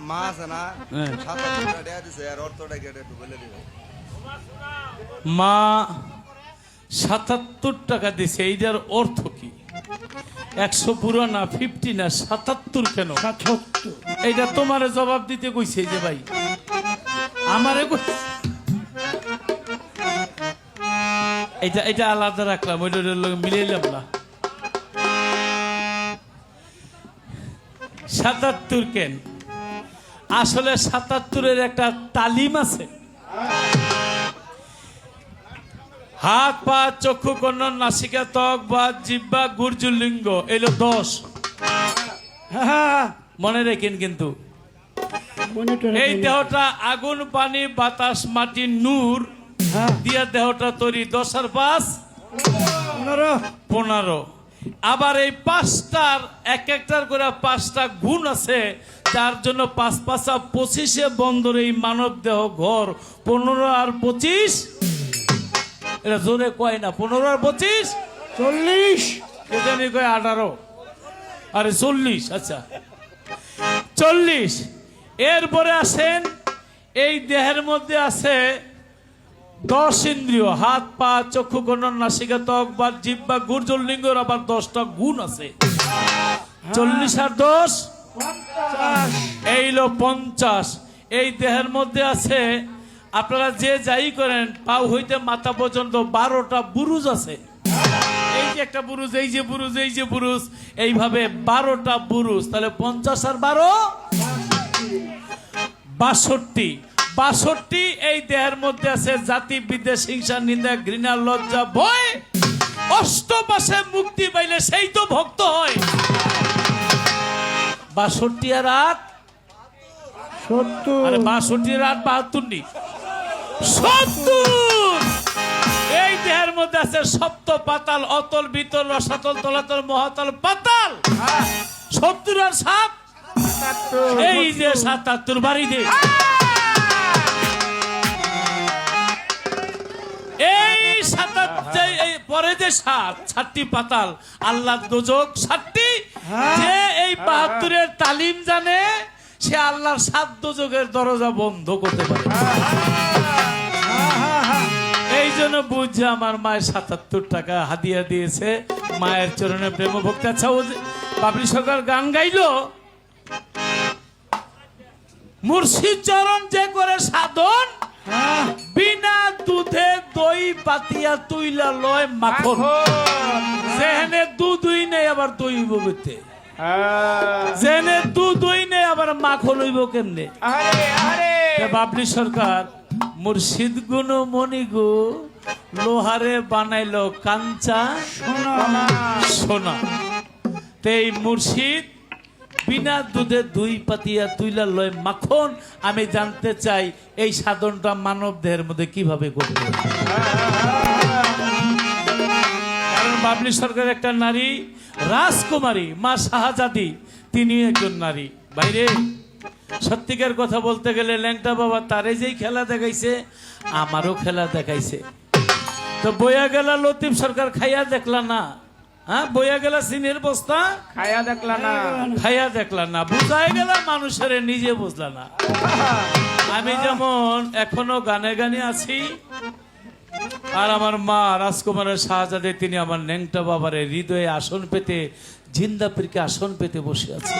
মা আছে না। সাতাত্তর টাকা দিছে মা সাতাত্তর টাকা এইটার অর্থ কি একশো পুরো না ফিফটি না সাতাত্তর কেন এইটা তোমারে জবাব দিতে কইছে যে ভাই আমারে এটা এটা আলাদা রাখলাম ওইটার লগে মিলাইলাম না সাতাত্তর কেন আসলে সাতাত্তরের একটা তালিম আছে। হাত পা চক্ষু কন্নন নাসিকা ত্বক বা জিব্বা গুর্জুলিঙ্গ এলো দশ। মনে রেখেন কিন্তু। এই দেহটা আগুন পানি বাতাস মাটি নূর দিয়া দেহটা তৈরি। দশ আর পাঁচ? পনেরো। আবার এই পাঁচটার এক একটার করে পাঁচটা গুণ আছে যার জন্য পাঁচ পাঁচা পঁচিশে বন্দর এই মানব দেহ ঘর। পনেরো আর পঁচিশ? এটা জোরে কয় না পনেরো আর পঁচিশ? চল্লিশ। জানি কয় আঠারো। আরে চল্লিশ আচ্ছা। চল্লিশ। এরপরে আসেন এই দেহের মধ্যে আছে দশ ইন্দ্রিয়, হাত, পা, চক্ষু গণন নাসিকা, ত্বক বা জিব্বা গুর্জল, লিঙ্গর আবার দশটা গুণ আছে। চল্লিশ আর দশ? এই এইলো পঞ্চাশ। এই দেহের মধ্যে আছে, আপনারা যে যাই করেন, পাও হইতে মাথা পর্যন্ত বারোটা বুরুজ আছে। এই যে একটা বুরুজ, এই যে বুরুজ, এই যে বুরুজ, এইভাবে বারোটা বুরুজ। তাহলে পঞ্চাশ আর বারো? বাষট্টি। বাষট্টি এই দেহের মধ্যে আছে জাতি বিদেশ হিংসা নিন্দা ঘৃণা লজ্জা ভয়। অষ্টপাশে মুক্তি পাইলে সেই তো ভক্ত হয়। বাষট্টি আর আট? সত্তর। বাষট্টি আট বাহাত্তর নি। সত্তর! এই দেহের মধ্যে আছে সপ্ত পাতাল অতল বিতল রসাতল তলাতল মহাতল পাতাল। সত্তর আর সাত? এই যে সাতাত্তর বাড়ি দে। এই পরে যে সাত সাতটি পাতাল আল্লাহ দোজক সাতটি যে এই বাহাত্তরের তালিম জানে সে আল্লাহর সাত দোজকের দরজা বন্ধ করতে পারে। এই জন্য বুঝছে আমার মায়ের সাতাত্তর টাকা হাদিয়া দিয়েছে মায়ের চরণে প্রেম ভক্তি। আচ্ছা ও বাবলি সরকার গান গাইলো? মুর্শিদ চরণ যে করে সাধন বিনা দুধে দই পাতিয়া তুইলা লয় মাখন। যেহেনে দুধ হই নেই আবার দই নেই আবার মাখন হইব কেমনে? বাবলি সরকার মুর্শিদ গুণ মণি গো লোহারে বানাইলো কাঞ্চা। সোনা তে এই মুর্শিদ বিনা দুধে দুই পাতিয়া তুইলা লয় মাখন, আমি জানতে চাই এই সাধনটা মানব দেহের মধ্যে কীভাবে। কারণ বাবলি সরকার একটা নারী, রাজকুমারী, মা শাহজাদি তিনি একজন নারী। বাইরে, সত্যিকার কথা বলতে গেলে ল্যাংটা বাবা তারে যেই খেলা দেখাইছে, আমারও খেলা দেখাইছে। তো বইয়া গেলা লতিফ সরকার খাইয়া দেখলা না। হ্যাঁ বইয়া গেলা সিনের বস্তা? খায়া দেখলা না। খায়া দেখলা না। বুঝাই গেলা মানুষের নিজে বুঝলা না। আমি যেমন এখনও গানে গানে আছি আর আমার মা রাজকুমারের শাহজাদে তিনি আমার ন্যাংটা বাবারে হৃদয়ে আসন পেতে জিন্দাপিরকে আসন পেতে বসে আছে।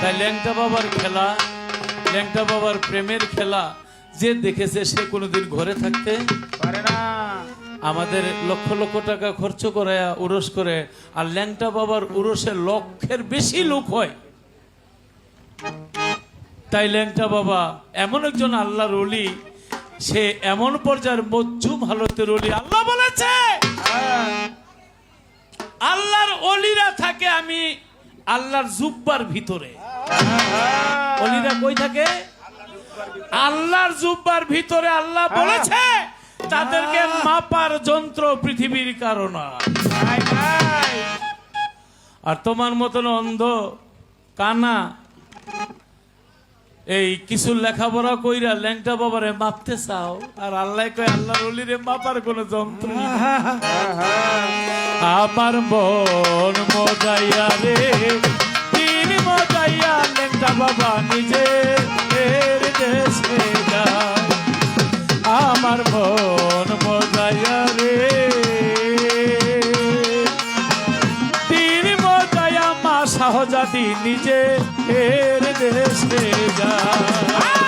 তাই ল্যাংটা বাবার খেলা ল্যাংটা বাবার প্রেমের খেলা যে দেখেছে সে কোনোদিন ঘরে থাকতে পারে না। আমাদের লক্ষ লক্ষ টাকা খরচ করে, উরস করে, আর ল্যাংটা বাবার উরসে লক্ষের বেশি লোক হয়। তাই ল্যাংটা বাবা এমন একজন আল্লাহর অলি সে এমন পর্যায়ের মজ্জুম হালতের অলি আল্লাহ বলেছে, আল্লাহর অলিরা থাকে আমি আল্লাহর জুব্বার ভিতরে। অলিরা কই থাকে? আল্লাহর জুব্বার ভিতরে আল্লাহ বলেছে। তাদেরকে মাপার যন্ত্র পৃথিবীর কারণ আর তোমার মতন অন্ধ কানা এই কিছু লেখাপড়া কইরা ল্যাংটা বাবারে মাপতে চাও? আর আল্লাহ কয় আল্লাহর অলিরে মাপার কোনো যন্ত্র। আমার মন মজাইয়া রে তিন মজাইয়া বাবা নিজের দেশে সহজাতি নিজে এর দেশে যায়।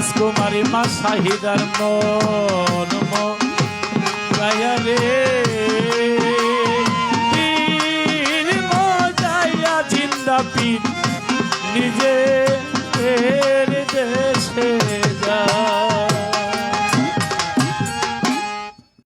রাজকুমারী মা শাহিদার মন মজায়া রে। জিন্দা পিন নিজে